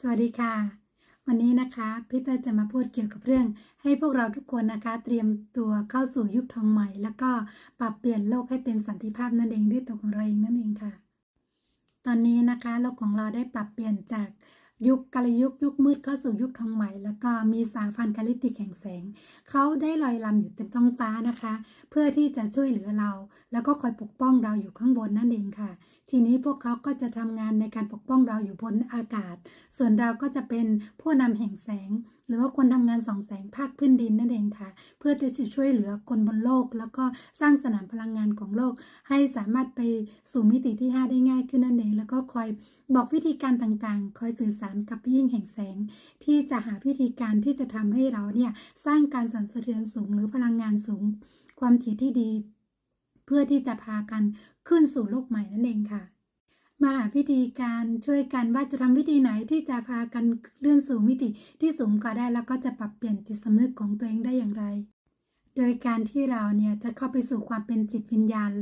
สวัสดีค่ะ วันนี้นะคะพี่เตอร์จะมาพูดเกี่ยวกับเรื่อง ให้พวกเราทุกคนนะคะ เตรียมตัวเข้าสู่ยุคทองใหม่ แล้วก็ปรับเปลี่ยนโลกให้เป็นสันติภาพนั่นเองด้วยตัวของเราเองนั่นเองค่ะ ตอนนี้นะคะโลกของเราได้ปรับเปลี่ยนจาก ยุคกาลยุคยุคมืดเข้าสู่ยุคทองใหม่ แล้วก็มีสายพันธุ์กาลิติกแห่งแสง เขาได้ลอยลำอยู่เต็มท้องฟ้านะคะ เพื่อที่จะช่วยเหลือเรา แล้วก็คอยปกป้องเราอยู่ข้างบนนั่นเองค่ะ ทีนี้พวกเขาก็จะทำงานในการปกป้องเราอยู่บนอากาศ ส่วนเราก็จะเป็นผู้นำแห่งแสง หรือว่าคนทำงานสองแสงภาคพื้นดินนั่นเองค่ะ เพื่อที่จะช่วยเหลือคนบนโลก แล้วก็สร้างสนามพลังงานของโลก ให้สามารถไปสู่มิติที่ 5 ได้ง่ายขึ้นนั่นเอง แล้วก็คอยบอกวิธีการต่างๆ คอยสื่อสารกับยิ่งแห่งแสง ที่จะหาวิธีการที่จะทำให้เราเนี่ยสร้างการสั่นสะเทือนสูง หรือพลังงานสูง ความถี่ที่ดี เพื่อที่จะพากันขึ้นสู่โลกใหม่นั่นเองค่ะ มาหาวิธีการช่วยกันว่าจะทำวิธีไหนที่จะพากันเลื่อนสู่มิติที่สูงกว่าได้แล้วก็จะปรับเปลี่ยนจิตสำนึกของตัวเองได้อย่างไร โดยการที่เราเนี่ยจะเข้าไปสู่ความเป็นจิตวิญญาณ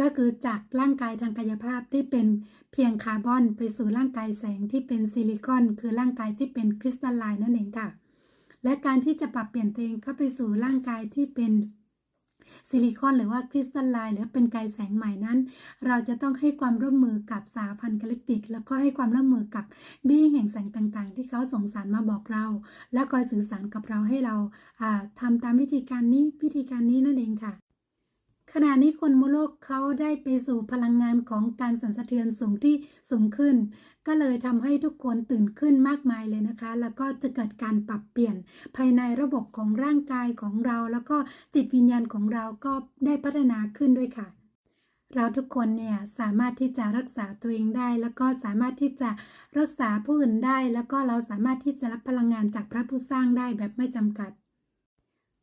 ก็คือจากร่างกายทางกายภาพที่เป็นเพียงคาร์บอนไปสู่ร่างกายแสงที่เป็นซิลิคอน คือร่างกายที่เป็นคริสตัลไลน์นั่นเองค่ะและการที่จะปรับเปลี่ยนตัวเองเข้าไปสู่ร่างกายที่เป็น ซิลิคอนหรือว่าคริสตัลไลน์หรือเป็นกายแสงใหม่นั้น เราจะต้องให้ความร่วมมือกับสาพันธ์กาลิติก แล้วก็ให้ความร่วมมือกับบี้แห่งแสงต่างๆ ที่เขาส่งสารมาบอกเรา และคอยสื่อสารกับเราให้เราทำตามวิธีการนี้วิธีการนี้นั่นเองค่ะ ขณะนี้คนมุโลกเขาได้ไปสู่พลังงานของการสั่นสะเทือนสูงที่สูงขึ้น ก็เลยทำให้ทุกคนตื่นขึ้นมากมายเลยนะคะ แล้วก็จะเกิดการปรับเปลี่ยนภายในระบบของร่างกายของเรา แล้วก็จิตวิญญาณของเราก็ได้พัฒนาขึ้นด้วยค่ะ เราทุกคนเนี่ยสามารถที่จะรักษาตัวเองได้ แล้วก็สามารถที่จะรักษาผู้อื่นได้ แล้วก็เราสามารถที่จะรับพลังงานจากพระผู้สร้างได้แบบไม่จำกัด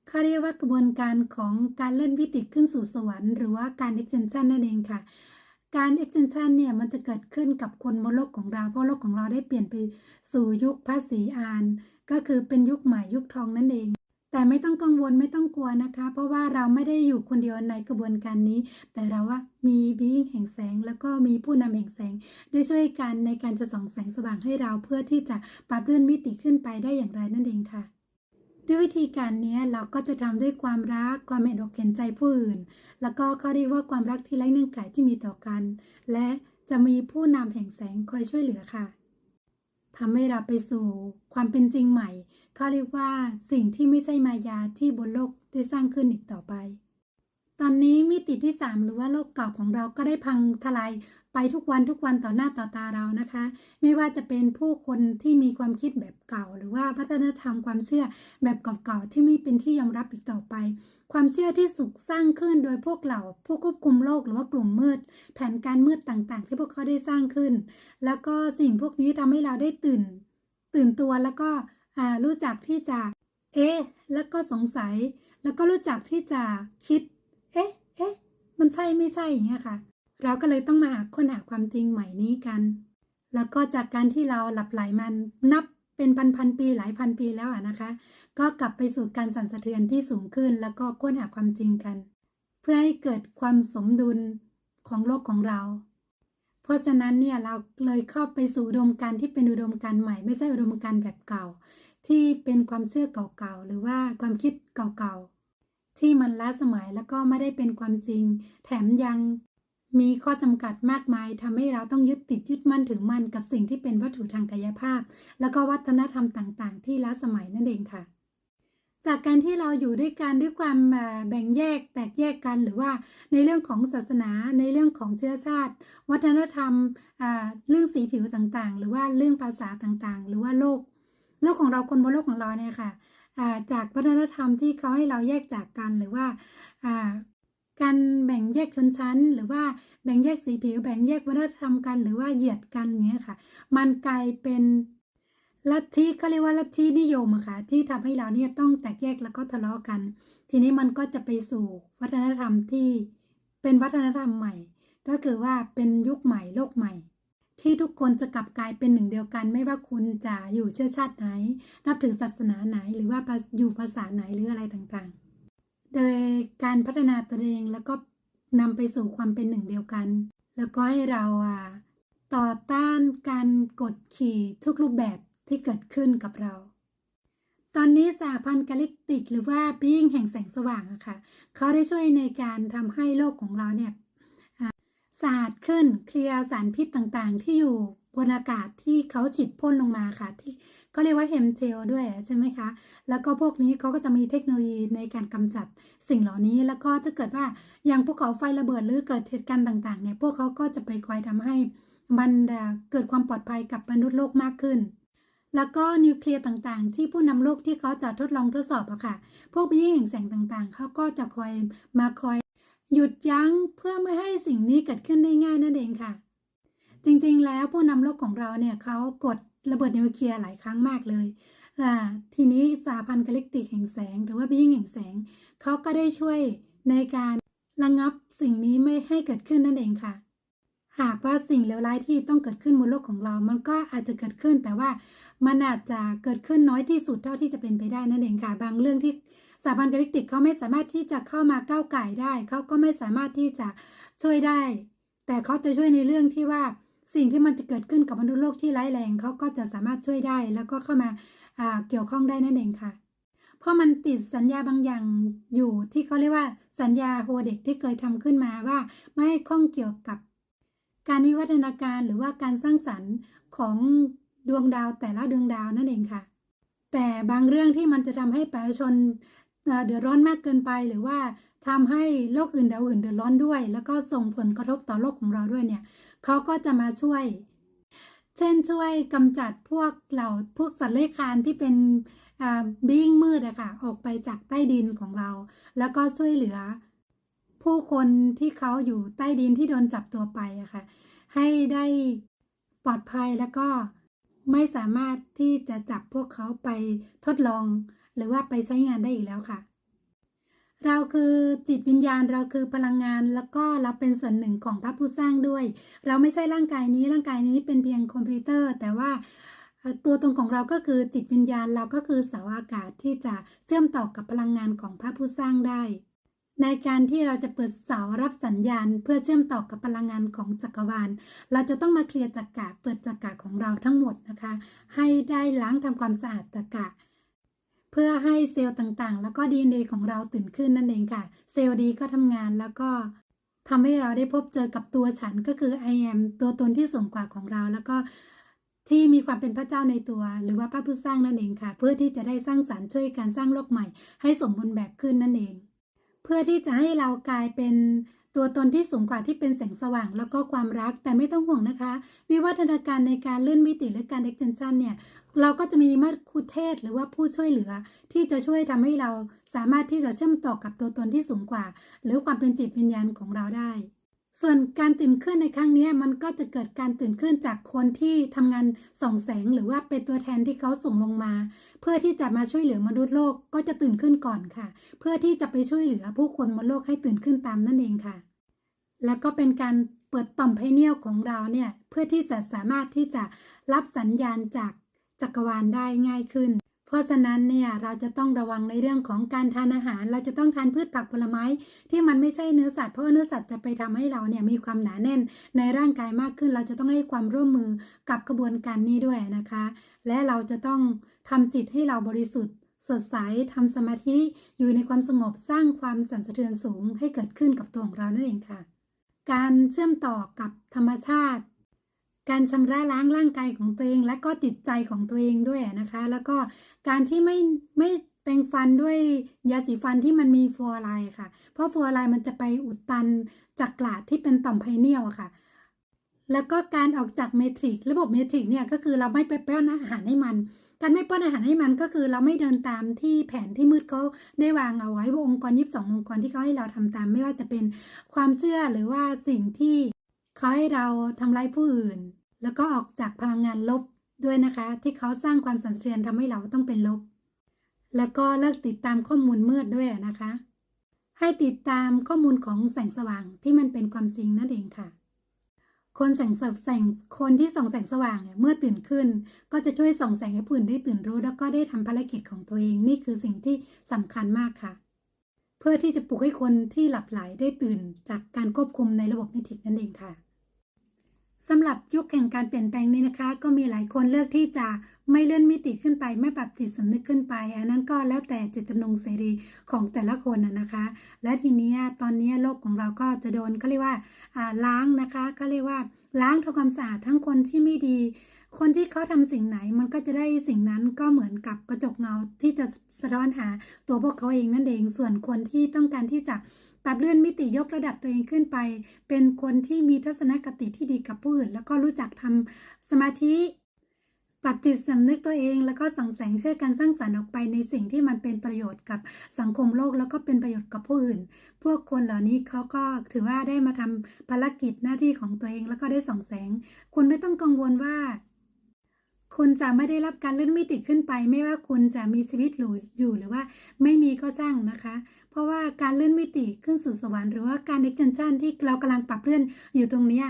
เขาเรียกว่ากระบวนการของการเลื่อนวิติขึ้นสู่สวรรค์หรือว่าการ extension นั่นเองค่ะ การ extension เนี่ยมันจะเกิดขึ้นกับคนบนโลกของเรา เพราะโลกของเราได้เปลี่ยนไปสู่ยุคพระศรีอาน ก็คือเป็นยุคใหม่ยุคทองนั่นเองแต่ไม่ต้องกังวลไม่ต้องกลัวนะคะ เพราะว่าเราไม่ได้อยู่คนเดียวในกระบวนการนี้ แต่เราว่ามีบีงแห่งแสง แล้วก็มีผู้นำแห่งแสง ได้ช่วยกันในการจะส่องแสงสว่างให้เราเพื่อที่จะปรับเลื่อนมิติขึ้นไปได้อย่างไรนั่นเองค่ะ ด้วยวิธีการนี้เราก็จะทำด้วยความรักความเห็นอกเห็นใจผู้อื่น แล้วก็เขาเรียกว่าความรักที่ไร้เงื่อนไขที่มีต่อกัน และจะมีผู้นำแห่งแสงคอยช่วยเหลือค่ะทำให้เราไปสู่ความเป็นจริงใหม่เขาเรียกว่าสิ่งที่ไม่ใช่มายาที่บนโลกได้สร้างขึ้นอีกต่อไป ตอนนี้มิติที่ 3 หรือว่าโลกเก่าของเราก็ได้พังทลาย ไปทุกวันทุกวันต่อหน้าต่อตาเรานะคะ ไม่ว่าจะเป็นผู้คนที่มีความคิดแบบเก่า หรือว่าวัฒนธรรมความเชื่อแบบเก่าๆที่ไม่เป็นที่ยอมรับอีกต่อไป ความเชื่อที่สุกสร้างขึ้นโดยพวกเราผู้ควบคุมโลกหรือว่ากลุ่มมืด แผนการมืดต่างๆ ที่พวกเขาได้สร้างขึ้น แล้วก็สิ่งพวกนี้ทำให้เราได้ตื่น ตื่นตัวแล้วก็รู้จักที่จะเอ๊ะแล้วก็สงสัย แล้วก็รู้จักที่จะคิด เอ๊ะเอ๊ะมันใช่ไม่ใช่อย่างเงี้ยค่ะ เราก็เลยต้องมาค้นหาความจริงใหม่นี้กัน แล้วก็จากการที่เราหลับไหลมันนับเป็นพันพันปีหลายพันปีแล้วอะนะคะ ก็กลับไปสู่การสั่นสะเทือนที่สูงขึ้น แล้วก็ค้นหาความจริงกัน เพื่อให้เกิดความสมดุลของโลกของเรา เพราะฉะนั้นเนี่ยเราเลยเข้าไปสู่อุดมการที่เป็นอุดมการใหม่ ไม่ใช่อุดมการแบบเก่า ที่เป็นความเชื่อเก่าๆหรือว่าความคิดเก่าๆที่มันล้าสมัยแล้วก็ไม่ได้เป็นความจริง แถมยัง มีข้อจำกัดมากมายทำให้เราต้องยึดติดยึดมั่นถึงมั่นกับสิ่งที่เป็นวัตถุทางกายภาพ แล้วก็วัฒนธรรมต่างๆ ที่ล้าสมัยนั่นเองค่ะ จากการที่เราอยู่ด้วยกันด้วยความแบ่งแยกแตกแยกกันหรือว่าในเรื่องของศาสนาในเรื่องของเชื้อชาติ วัฒนธรรมเรื่องสีผิวต่างๆ หรือว่าเรื่องภาษาต่างๆ หรือว่าโลก โลกของเราคนบนโลกของเราเนี่ยค่ะจากวัฒนธรรมที่เขาให้เราแยกจากกันหรือว่า การแบ่งแยกชนชั้น หรือว่าแบ่งแยกสีผิว แบ่งแยกวัฒนธรรมกันหรือว่าเหยียดกันเนี้ยค่ะ มันกลายเป็นลัทธิเขาเรียกว่าลัทธินิยมอะค่ะ ที่ทำให้เราเนี่ยต้องแตกแยกแล้วก็ทะเลาะกัน ทีนี้มันก็จะไปสู่วัฒนธรรมที่เป็นวัฒนธรรมใหม่ ก็คือว่าเป็นยุคใหม่โลกใหม่ ที่ทุกคนจะกลับกลายเป็นหนึ่งเดียวกัน ไม่ว่าคุณจะอยู่เชื้อชาติไหน นับถือศาสนาไหน หรือว่าอยู่ภาษาไหนหรืออะไรต่างๆ โดยการพัฒนาตัวเองแล้วก็นำไปสู่ความเป็นหนึ่งเดียวกัน แล้วก็ให้เราอะต่อต้านการกดขี่ทุกรูปแบบที่เกิดขึ้นกับเรา ตอนนี้สหพันธ์กาลิกติก หรือว่าบิ้งแห่งแสงสว่างอะค่ะเขาได้ช่วยในการทำให้โลกของเราเนี่ยสะอาดขึ้นเคลียร์สารพิษต่างๆ ที่อยู่บนอากาศที่เขาฉีดพ่นลงมาค่ะ ที่ เขาเรียกว่าเฮมเทลด้วยใช่ไหมคะ แล้วก็พวกนี้เขาก็จะมีเทคโนโลยีในการกำจัดสิ่งเหล่านี้ แล้วก็ถ้าเกิดว่าอย่างภูเขาไฟระเบิดหรือเกิดเหตุการณ์ต่างๆเนี่ยพวกเขาก็จะไปคอยทำให้มันเกิดความปลอดภัยกับมนุษย์โลกมากขึ้น แล้วก็นิวเคลียร์ต่างๆ ที่ผู้นำโลกที่เขาจะทดลองทดสอบอะค่ะ พวกวิญญาณแสงต่างๆเขาก็จะคอยมาคอยหยุดยั้งเพื่อไม่ให้สิ่งนี้เกิดขึ้นได้ง่ายนั่นเองค่ะ จริงๆแล้วผู้นำโลกของเราเนี่ยเขากด ระเบิดนิวเคลียร์หลายครั้งมากเลยทีนี้สหพันธ์กาล็กติกแห่งแสง หรือว่าบิงแห่งแสง เขาก็ได้ช่วยในการระงับสิ่งนี้ไม่ให้เกิดขึ้นนั่นเองค่ะ หากว่าสิ่งเลวร้ายที่ต้องเกิดขึ้นบนโลกของเรา มันก็อาจจะเกิดขึ้น แต่ว่ามันอาจจะเกิดขึ้นน้อยที่สุดเท่าที่จะเป็นไปได้นั่นเองค่ะ บางเรื่องที่สหพันธ์กาล็กติกเขาไม่สามารถที่จะเข้ามาก้าวไก่ได้ เขาก็ไม่สามารถที่จะช่วยได้ แต่เขาจะช่วยในเรื่องที่ว่า สิ่งที่มันจะเกิดขึ้นกับมนุษย์โลกที่ร้ายแรงเขาก็จะสามารถช่วยได้ แล้วก็เข้ามาาเกี่ยวข้องได้นั่นเองค่ะ เพราะมันติดสัญญาบางอย่างอยู่ที่เขาเรียกว่าสัญญาโฮเด็กที่เคยทำขึ้นมาว่าไม่ให้ข้องเกี่ยวกับ การวิวัฒนาการหรือว่าการสร้างสรรค์ของดวงดาวแต่ละดวงดาวนั่นเองค่ะ แต่บางเรื่องที่มันจะทำให้ประชาชนเอ่อเดือดร้อนมากเกินไปหรือว่าทำให้โลกอื่นดาวอื่นเดือดร้อนด้วย แล้วก็ส่งผลกระทบต่อโลกของเราด้วยเนี่ย เขาก็จะมาช่วย เช่นช่วยกำจัดพวกเหล่าพวกสัตว์เลื้อยคลานที่เป็นบิ้งมืดอะค่ะออกไปจากใต้ดินของเรา แล้วก็ช่วยเหลือ ผู้คนที่เขาอยู่ใต้ดินที่โดนจับตัวไปอะค่ะ ให้ได้ปลอดภัยแล้วก็ไม่สามารถที่จะจับพวกเขาไปทดลอง หรือว่าไปใช้งานได้อีกแล้วค่ะ เราคือจิตวิญญาณเราคือพลังงาน แล้วก็เราเป็นส่วนหนึ่งของพระผู้สร้างด้วย เราไม่ใช่ร่างกายนี้ร่างกายนี้เป็นเพียงคอมพิวเตอร์ แต่ว่าตัวตนของเราก็คือจิตวิญญาณเราก็คือเสาอากาศที่จะเชื่อมต่อกับพลังงานของพระผู้สร้างได้ ในการที่เราจะเปิดเสารับสัญญาณ เพื่อเชื่อมต่อกับพลังงานของจักรวาล เราจะต้องมาเคลียร์จักระเปิดจักระของเราทั้งหมดนะคะ ให้ได้ล้างทำความสะอาดจักระ พื่อให้เซลล์ต่างๆ แล้วก็ DNA ของเราตื่นขึ้นนั่นเองค่ะ เซลล์ดีก็ทำงานแล้วก็ทำให้เราได้พบเจอกับตัวฉันก็คือ I am ตัวตนที่สูงกว่าของเรา แล้วก็ที่มีความเป็นพระเจ้าในตัว หรือว่าพระผู้สร้างนั่นเองค่ะ เพื่อที่จะได้สร้างสรรค์ช่วยการสร้างโลกใหม่ ให้สมบูรณ์แบบขึ้นนั่นเอง เพื่อที่จะให้เรากลายเป็นตัวตนที่สูงกว่าที่เป็นแสงสว่างแล้วก็ความรักแต่ไม่ต้องห่วงนะคะ วิวัฒนาการในการเลื่อนมิติหรือการ extension เนี่ย เราก็จะมีมัคคุเทศหรือว่าผู้ช่วยเหลือ ที่จะช่วยทำให้เราสามารถที่จะเชื่อมต่อกับตัวตนที่สูงกว่า หรือความเป็นจิตวิญญาณของเราได้ ส่วนการตื่นขึ้นในครั้งนี้มันก็จะเกิดการตื่นขึ้นจากคนที่ทำงานส่องแสง หรือว่าเป็นตัวแทนที่เขาส่งลงมา เพื่อที่จะมาช่วยเหลือมนุษย์โลกก็จะตื่นขึ้นก่อนค่ะ เพื่อที่จะไปช่วยเหลือผู้คนบนโลกให้ตื่นขึ้นตามนั่นเองค่ะ แล้วก็เป็นการเปิดต่อมไพเนียลของเราเนี่ยเพื่อที่จะสามารถที่จะรับสัญญาณจาก จักรวาลได้ง่ายขึ้น เพราะฉะนั้นเนี่ยเราจะต้องระวังในเรื่องของการทานอาหาร เราจะต้องทานพืชผักผลไม้ ที่มันไม่ใช่เนื้อสัตว์เพราะเนื้อสัตว์จะไปทำให้เราเนี่ยมีความหนาแน่น ในร่างกายมากขึ้น เราจะต้องให้ความร่วมมือกับกระบวนการนี้ด้วยนะคะ และเราจะต้องทำจิตให้เราบริสุทธิ์สดใสทำสมาธิอยู่ในความสงบสร้างความสั่นสะเทือนสูงให้เกิดขึ้นกับตัวของเรานั่นเองค่ะ การเชื่อมต่อกับธรรมชาติ การชำระล้างร่างกายของตัวเอง และก็จิตใจของตัวเองด้วยนะคะ แล้วก็การที่ไม่ไม่แปรงฟันด้วยยาสีฟันที่มันมีฟลูออไรด์ค่ะ เพราะฟลูออไรด์มันจะไปอุดตันจากกลาดที่เป็นต่อมไพเนียลค่ะ แล้วก็การออกจากเมทริก ระบบเมทริกเนี่ยก็คือเราไม่ไปป้อนอาหารให้มัน การไม่ป้อนอาหารให้มันก็คือเราไม่เดินตามที่แผนที่มืดเขาได้วางเอาไว้ว่าองค์กรยีิบสององค์กรที่เขาให้เราทำตาม ไม่ว่าจะเป็นความเชื่อหรือว่าสิ่งที่ ขาให้เราทำร้ายผู้อื่น แล้วก็ออกจากพลังงานลบด้วยนะคะ ที่เขาสร้างความสั่นสะเทือนทำให้เราต้องเป็นลบ แล้วก็เลิกติดตามข้อมูลมืดด้วยนะคะ ให้ติดตามข้อมูลของแสงสว่างที่มันเป็นความจริงนั่นเองค่ะ คนแสงสแสงคนที่ส่องแสงสว่างเมื่อตื่นขึ้น ก็จะช่วยส่องแสงให้ผู้อื่นได้ตื่นรู้ แล้วก็ได้ทำภารกิจของตัวเองนี่คือสิ่งที่สำคัญมากค่ะ เพื่อที่จะปลุกให้คนที่หลับไหลได้ตื่นจากการควบคุมในระบบมิตินั่นเองค่ะ สำหรับยุคแห่งการเปลี่ยนแปลงนี้นะคะ ก็มีหลายคนเลือกที่จะไม่เลื่อนมิติขึ้นไปไม่ปรับจิตสำนึกขึ้นไป อันนั้นก็แล้วแต่เจตจำนงเสรีของแต่ละคนนะคะ และทีนี้ตอนนี้โลกของเราก็จะโดนเขาเรียกว่าล้างนะคะก็เรียกว่าล้างทำความสะอาดทั้งคนที่ไม่ดี คนที่เขาทำสิ่งไหนมันก็จะได้สิ่งนั้นก็เหมือนกับกระจกเงาที่จะสะท้อนหาตัวพวกเขาเองนั่นเองส่วนคนที่ต้องการที่จะ ปรับเลื่อนมิติยกระดับตัวเองขึ้นไป เป็นคนที่มีทัศนคติที่ดีกับผู้อื่น แล้วก็รู้จักทำสมาธิปรับจิตสำนึกตัวเองแล้วก็ส่องแสงช่วยกันสร้างสรรค์ออกไปในสิ่งที่มันเป็นประโยชน์กับสังคมโลกแล้วก็เป็นประโยชน์กับผู้อื่น พวกคนเหล่านี้เขาก็ถือว่าได้มาทำภารกิจหน้าที่ของตัวเองแล้วก็ได้ส่องแสง คุณไม่ต้องกังวลว่า คุณจะไม่ได้รับการเลื่อนมิติขึ้นไป ไม่ว่าคุณจะมีชีวิตหรูอยู่หรือว่า ไม่มีก็สร้างนะคะ เพราะว่าการเลื่อนมิติขึ้นสู่สวรรค์หรือว่าการ extension ที่เรากำลังปรับเลื่อนอยู่ตรงเนี้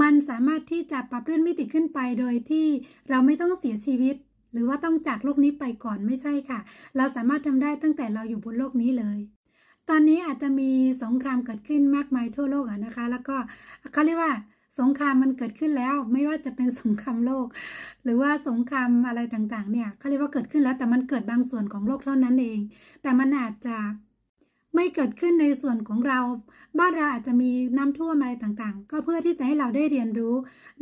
มันสามารถที่จะปรับเลื่อนมิติขึ้นไปโดยที่เราไม่ต้องเสียชีวิต หรือว่าต้องจากโลกนี้ไปก่อนไม่ใช่ค่ะ เราสามารถทำได้ตั้งแต่เราอยู่บนโลกนี้เลย ตอนนี้อาจจะมีสงครามเกิดขึ้นมากมายทั่วโลกอะนะคะ แล้วก็เขาเรียกว่า สงครามมันเกิดขึ้นแล้ว ไม่ว่าจะเป็นสงครามโลก หรือว่าสงครามอะไรต่างๆ เนี่ยเขาเรียกว่าเกิดขึ้นแล้ว แต่มันเกิดบางส่วนของโลกเท่านั้นเอง แต่มันอาจจะไม่เกิดขึ้นในส่วนของเรา บ้านเราอาจจะมีน้ำท่วมอะไรต่างๆ ก็เพื่อที่จะให้เราได้เรียนรู้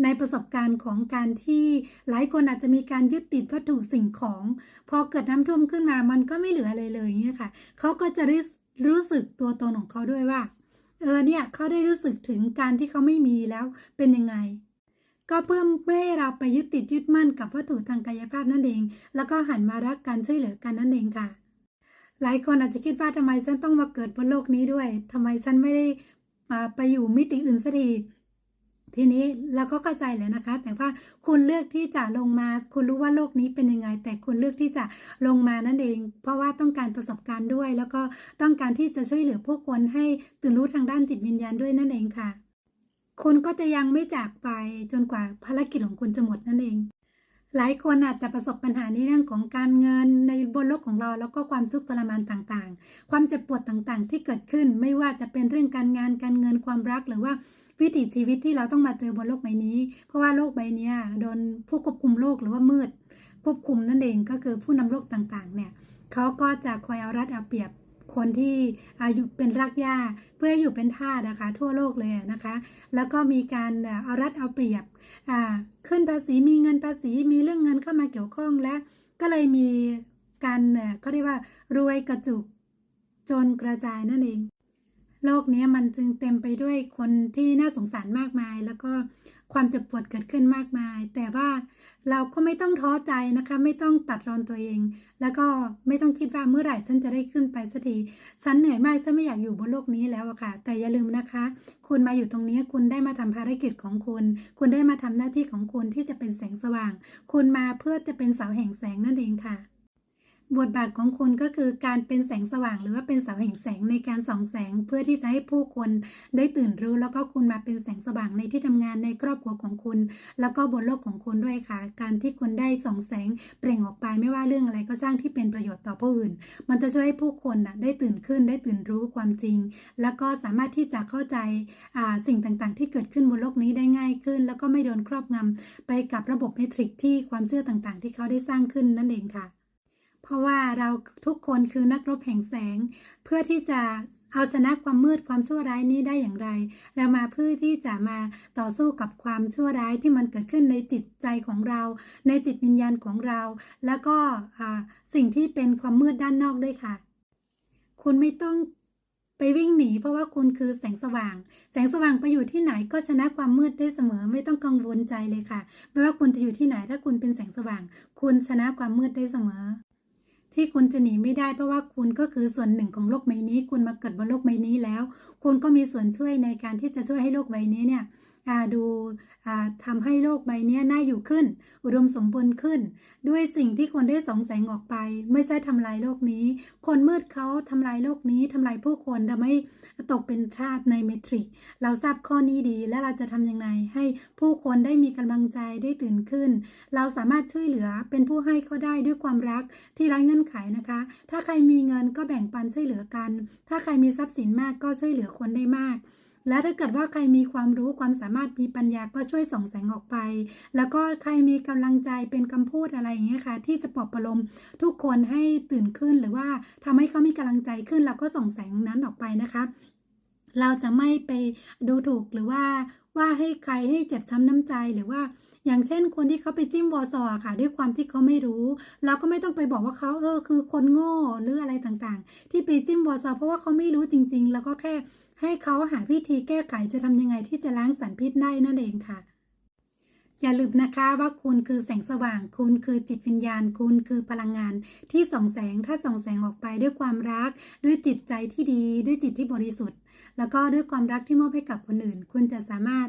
ในประสบการณ์ของการที่หลายคนอาจจะมีการยึดติดวัตถุสิ่งของ พอเกิดน้ำท่วมขึ้นมามันก็ไม่เหลืออะไรเลยเงี้ยค่ะเขาก็จะรู้สึกตัวตนของเขาด้วยว่า เออเนี่ยเขาได้รู้สึกถึงการที่เขาไม่มีแล้วเป็นยังไง ก็เพื่อไม่ให้เราไปยึดติดยึดมั่นกับวัตถุทางกายภาพนั่นเอง แล้วก็หันมารักกันช่วยเหลือกันนั่นเองค่ะ หลายคนอาจจะคิดว่าทำไมฉันต้องมาเกิดบนโลกนี้ด้วยทำไมฉันไม่ได้มาไปอยู่มิติอื่นสักที ทีนี้เราก็เข้าใจแหละนะคะ แต่ว่าคุณเลือกที่จะลงมา คุณรู้ว่าโลกนี้เป็นยังไง แต่คุณเลือกที่จะลงมานั่นเอง เพราะว่าต้องการประสบการณ์ด้วย แล้วก็ต้องการที่จะช่วยเหลือผู้คนให้ตื่นรู้ทางด้านจิตวิญญาณด้วยนั่นเองค่ะ คุณก็จะยังไม่จากไปจนกว่าภารกิจของคุณจะหมดนั่นเอง หลายคนอาจจะประสบปัญหาในเรื่องของการเงินในบนโลกของเรา แล้วก็ความทุกข์ทรมานต่างๆ ความเจ็บปวดต่างๆ ที่เกิดขึ้น ไม่ว่าจะเป็นเรื่องการงานการเงินความรักหรือว่า วิถีชีวิตที่เราต้องมาเจอบนโลกใบนี้ เพราะว่าโลกใบนี้โดนผู้ควบคุมโลกหรือว่ามืด ควบคุมนั่นเองก็คือผู้นำโลกต่างๆ เนี่ยเขาก็จะคอยเอารัดเอาเปรียบคนที่อายุเป็นรากหญ้าเพื่ออยู่เป็นทาสนะคะ ทั่วโลกเลยนะคะ แล้วก็มีการเอารัดเอาเปรียบขึ้นภาษีมีเงินภาษีมีเรื่องเงินเข้ามาเกี่ยวข้องและก็เลยมีการเอ่อก็เรียกว่ารวยกระจุกจนกระจายนั่นเอง โลกนี้มันจึงเต็มไปด้วยคนที่น่าสงสารมากมาย แล้วก็ความเจ็บปวดเกิดขึ้นมากมาย แต่ว่าเราก็ไม่ต้องท้อใจนะคะ ไม่ต้องตัดรอนตัวเอง แล้วก็ไม่ต้องคิดว่าเมื่อไหร่ฉันจะได้ขึ้นไปสักทีฉันเหนื่อยมากฉันไม่อยากอยู่บนโลกนี้แล้วอะค่ะ แต่อย่าลืมนะคะ คุณมาอยู่ตรงนี้คุณได้มาทำภารกิจของคุณ คุณได้มาทำหน้าที่ของคุณที่จะเป็นแสงสว่าง คุณมาเพื่อจะเป็นเสาแห่งแสงนั่นเองค่ะ บทบาทของคุณก็คือการเป็นแสงสว่าง หรือว่าเป็นเสาแห่งแสงในการส่องแสง เพื่อที่จะให้ผู้คนได้ตื่นรู้ แล้วก็คุณมาเป็นแสงสว่างในที่ทำงานในครอบครัวของคุณ แล้วก็บนโลกของคุณด้วยค่ะ การที่คุณได้ส่องแสงเปล่งออกไปไม่ว่าเรื่องอะไรก็สร้างที่เป็นประโยชน์ต่อผู้อื่น มันจะช่วยให้ผู้คนน่ะได้ตื่นขึ้นได้ตื่นรู้ความจริง แล้วก็สามารถที่จะเข้าใจอ่าสิ่งต่างๆ ที่เกิดขึ้นบนโลกนี้ได้ง่ายขึ้น แล้วก็ไม่โดนครอบงำไปกับระบบเมทริกที่ความเชื่อต่างๆ ที่เขาได้สร้างขึ้นนั่นเองค่ะ ราะว่าเราทุกคนคือนักรบแห่งแสง เพื่อที่จะเอาชนะความมืดความชั่วร้ายนี้ได้อย่างไร เรามาเพื่อที่จะมาต่อสู้กับความชั่วร้ายที่มันเกิดขึ้นในจิตใจของเรา ในจิตวิญญาณของเรา แล้วก็สิ่งที่เป็นความมืดด้านนอกด้วยค่ะ คุณไม่ต้องไปวิ่งหนีเพราะว่าคุณคือแสงสว่าง แสงสว่างไปอยู่ที่ไหนก็ชนะความมืดได้เสมอ ไม่ต้องกังวลใจเลยค่ะ ไม่ว่าคุณจะอยู่ที่ไหนถ้าคุณเป็นแสงสว่าง คุณชนะความมืดได้เสมอ ที่คุณจะหนีไม่ได้เพราะว่าคุณก็คือส่วนหนึ่งของโลกใบนี้ คุณมาเกิดบนโลกใบนี้แล้ว คุณก็มีส่วนช่วยในการที่จะช่วยให้โลกใบนี้เนี่ย ดูอ่าทำให้โลกใบนี้น่าอยู่ขึ้น อุดมสมบูรณ์ขึ้น ด้วยสิ่งที่คนได้สองแสงออกไป ไม่ใช่ทำลายโลกนี้ คนมืดเขาทำลายโลกนี้ทำลายผู้คนทำให้ตกเป็นทาสในเมทริก เราทราบข้อนี้ดีและเราจะทำยังไงให้ผู้คนได้มีกำลังใจได้ตื่นขึ้น เราสามารถช่วยเหลือเป็นผู้ให้ก็ได้ด้วยความรักที่ไร้เงื่อนไขนะคะ ถ้าใครมีเงินก็แบ่งปันช่วยเหลือกัน ถ้าใครมีทรัพย์สินมากก็ช่วยเหลือคนได้มาก และถ้าเกิดว่าใครมีความรู้ความสามารถมีปัญญาก็ช่วยส่องแสงออกไป แล้วก็ใครมีกำลังใจเป็นคำพูดอะไรอย่างเงี้ยค่ะ ที่จะปลอบประโลมทุกคนให้ตื่นขึ้นหรือว่าทำให้เขามีกำลังใจขึ้นเราก็ส่องแสงนั้นออกไปนะคะ เราจะไม่ไปดูถูกหรือว่าว่าให้ใครให้เจ็บช้ำน้ำใจหรือว่าอย่างเช่นคนที่เขาไปจิ้มวอซอค่ะ ด้วยความที่เขาไม่รู้ เราก็ไม่ต้องไปบอกว่าเขาเออคือคนโง่หรืออะไรต่างๆ ที่ไปจิ้มวอซอเพราะว่าเขาไม่รู้จริง ๆ แล้วก็แค่ ให้เขาหาวิธีแก้ไขจะทำยังไงที่จะล้างสารพิษได้นั่นเองค่ะ อย่าลืมนะคะว่าคุณคือแสงสว่าง คุณคือจิตวิญญาณ คุณคือพลังงานที่ส่องแสงถ้าส่องแสงออกไปด้วยความรัก ด้วยจิตใจที่ดี ด้วยจิตที่บริสุทธิ์ แล้วก็ด้วยความรักที่มอบให้กับคนอื่น คุณจะสามารถ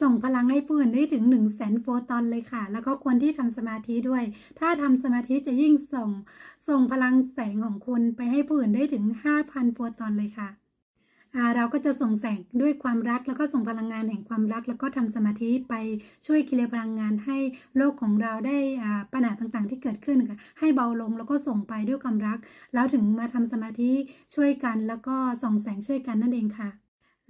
ส่งพลังให้ผู้อื่นได้ถึง1 0 0 0 0แสนโฟตอนเลยค่ะ แล้วก็ควรที่ทำสมาธิด้วย ถ้าทำสมาธิจะยิ่งส่ง ส่งพลังแสงของคุณไปให้ผู้อื่นได้ถึง 5,000 โฟตอนเลยค่ะ เราก็จะส่งแสงด้วยความรักแล้วก็ส่งพลังงานแห่งความรัก แล้วก็ทำสมาธิไปช่วยเคลียร์พลังงานให้โลกของเราได้ปัญหาต่างๆ ที่เกิดขึ้นค่ะให้เบาลงแล้วก็ส่งไปด้วยความรัก แล้วถึงมาทำสมาธิช่วยกัน แล้วก็ส่องแสงช่วยกันนั่นเองค่ะ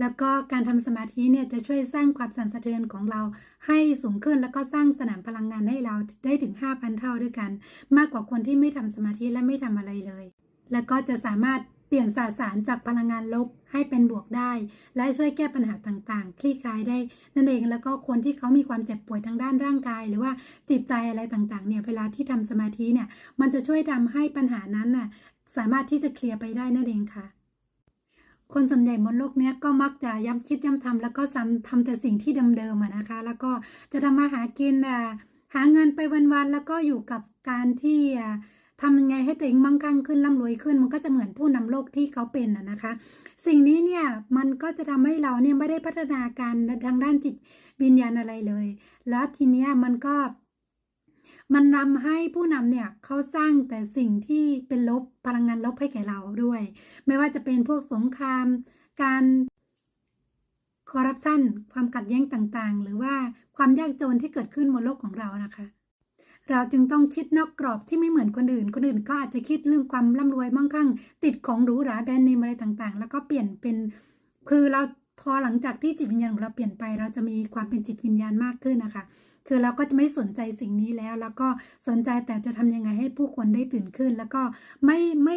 แล้วก็การทำสมาธิเนี่ยจะช่วยสร้างความสั่นสะเทือนของเราให้สูงขึ้นแล้วก็สร้างสนามพลังงานให้เราได้ถึง 5,000 เท่าด้วยกัน มากกว่าคนที่ไม่ทำสมาธิและไม่ทำอะไรเลย แล้วก็จะสามารถ เปลี่ยนสสารจากพลังงานลบให้เป็นบวกได้ และช่วยแก้ปัญหาต่างๆ คลี่คลายได้นั่นเองแล้วก็คนที่เขามีความเจ็บป่วยทางด้านร่างกาย หรือว่าจิตใจอะไรต่างๆเนี่ยเวลาที่ทำสมาธิเนี่ยมันจะช่วยทำให้ปัญหานั้นน่ะสามารถที่จะเคลียร์ไปได้นั่นเองค่ะ คนส่วนใหญ่บนโลกนี้ก็มักจะย้ำคิดย้ำทำแล้วก็ซ้ำทำแต่สิ่งที่เดิมๆนะคะ แล้วก็จะทำมาหากินหาเงินไปวันๆแล้วก็อยู่กับการที่ ทำยังไงให้ตัวเองมั่งคั่งขึ้นร่ำรวยขึ้น มันก็จะเหมือนผู้นำโลกที่เขาเป็นอะนะคะ สิ่งนี้เนี่ยมันก็จะทำให้เราเนี่ยไม่ได้พัฒนาการทางด้านจิตวิญญาณอะไรเลย แล้วทีเนี้ยมันก็ มันนำให้ผู้นำเนี่ยเขาสร้างแต่สิ่งที่เป็นลบพลังงานลบให้แก่เราด้วย ไม่ว่าจะเป็นพวกสงคราม การคอร์รัปชันความขัดแย้งต่างๆ หรือว่าความยากจนที่เกิดขึ้นบนโลกของเรานะคะ เราจึงต้องคิดนอกกรอบที่ไม่เหมือนคนอื่น คนอื่นก็อาจจะคิดเรื่องความร่ำรวยมั่งคั่ง ติดของหรูหราแบรนด์เนมอะไรต่างๆ แล้วก็เปลี่ยนเป็น คือเราพอหลังจากที่จิตวิญญาณของเราเปลี่ยนไป เราจะมีความเป็นจิตวิญญาณมากขึ้นนะคะ คือเราก็จะไม่สนใจสิ่งนี้แล้ว แล้วก็สนใจแต่จะทำยังไงให้ผู้คนได้ตื่นขึ้น แล้วก็ไม่ไม่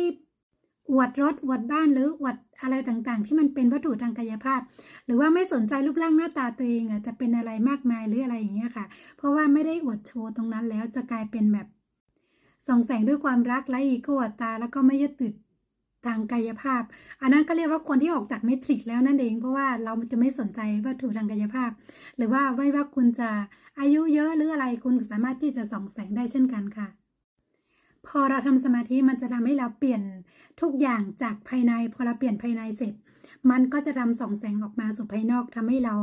อวดรถอวดบ้านหรืออวดอะไรต่างๆ ที่มันเป็นวัตถุทางกายภาพ หรือว่าไม่สนใจรูปร่างหน้าตาตัวเองอะจะเป็นอะไรมากมายหรืออะไรอย่างเงี้ยค่ะ เพราะว่าไม่ได้อวดโชว์ตรงนั้นแล้วจะกลายเป็นแบบส่องแสงด้วยความรักและอีโก้อัตตาแล้วก็ไม่ยึดติดทางกายภาพ อันนั้นก็เรียกว่าคนที่ออกจากเมทริกแล้วนั่นเอง เพราะว่าเราจะไม่สนใจวัตถุทางกายภาพ หรือว่าไม่ว่าคุณจะอายุเยอะหรืออะไรคุณสามารถที่จะส่องแสงได้เช่นกันค่ะ พอเราทำสมาธิมันจะทำให้เราเปลี่ยนทุกอย่างจากภายใน พอเราเปลี่ยนภายในเสร็จ มันก็จะทำส่องแสงออกมาสู่ภายนอกทำให้เรา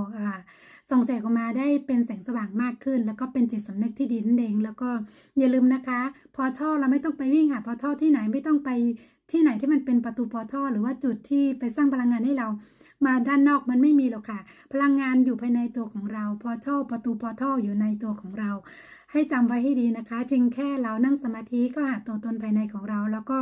ส่องแสงออกมาได้เป็นแสงสว่างมากขึ้น แล้วก็เป็นจิตสำนึกที่ดีนั่นเอง แล้วก็อย่าลืมนะคะ พอท่อเราไม่ต้องไปวิ่งหาพอท่อที่ไหนไม่ต้องไปที่ไหนที่มันเป็นประตูพอท่อหรือว่าจุดที่ไปสร้างพลังงานให้เรามาด้านนอกมันไม่มีหรอกค่ะ พลังงานอยู่ภายในตัวของเรา พอท่อประตูพอท่ออยู่ในตัวของเรา ให้จำไว้ให้ดีนะคะ เพียงแค่เรานั่งสมาธิก็หาตัวตนภายในของเรา แล้วก็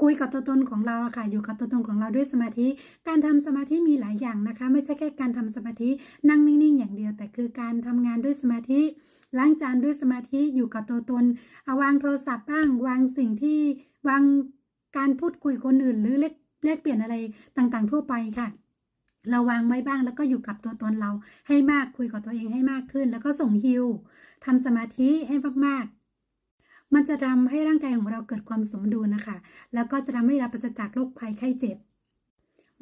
คุยกับตัวตนของเราค่ะ อยู่กับตัวตนของเราด้วยสมาธิ การทำสมาธิมีหลายอย่างนะคะ ไม่ใช่แค่การทำสมาธินั่งนิ่ง ๆ อย่างเดียว แต่คือการทำงานด้วยสมาธิล้างจานด้วยสมาธิอยู่กับตัวตนเอาวางโทรศัพท์บ้าง วางสิ่งที่วางการพูดคุยคนอื่น หรือเล็กแลกเปลี่ยนอะไรต่างๆ ทั่วไปค่ะ เราวางไว้บ้างแล้วก็อยู่กับตัวตนเราให้มากคุยกับตัวเองให้มากขึ้น แล้วก็ส่งฮิว ทำสมาธิให้มากๆ มันจะทำให้ร่างกายของเราเกิดความสมดุลนะคะ แล้วก็จะทำให้เราปราศจากโรคภัยไข้เจ็บ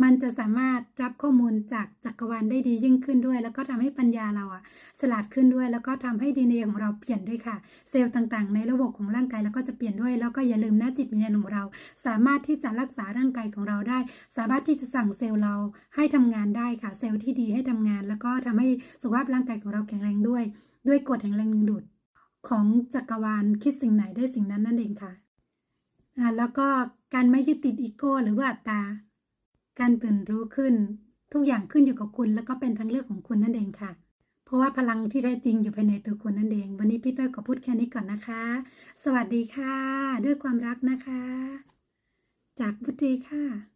มันจะสามารถรับข้อมูลจากจักรวาลได้ดียิ่งขึ้นด้วย แล้วก็ทำให้ปัญญาเราอะฉลาดขึ้นด้วย แล้วก็ทำให้ดีเนของเราเปลี่ยนด้วยค่ะ เซลล์ต่างๆ ในระบบของร่างกายแล้วก็จะเปลี่ยนด้วย แล้วก็อย่าลืมนะจิตวิญญาณของเรา สามารถที่จะรักษาร่างกายของเราได้ สามารถที่จะสั่งเซลล์เราให้ทำงานได้ค่ะ เซลล์ที่ดีให้ทำงาน แล้วก็ทำให้สุขภาพร่างกายของเราแข็งแรงด้วย ด้วยกฎแห่งแรงดึงดูดของจักรวาลคิดสิ่งไหนได้สิ่งนั้นนั่นเองค่ะแล้วก็การไม่ยึดติดอีโก้หรือว่าอัตตา การตื่นรู้ขึ้นทุกอย่างขึ้นอยู่กับคุณ แล้วก็เป็นทางเลือกของคุณนั่นเองค่ะ เพราะว่าพลังที่แท้จริงอยู่ภายในตัวคุณนั่นเอง วันนี้พี่เต้ยขอพูดแค่นี้ก่อนนะคะ สวัสดีค่ะ ด้วยความรักนะคะ จากบุตรีค่ะ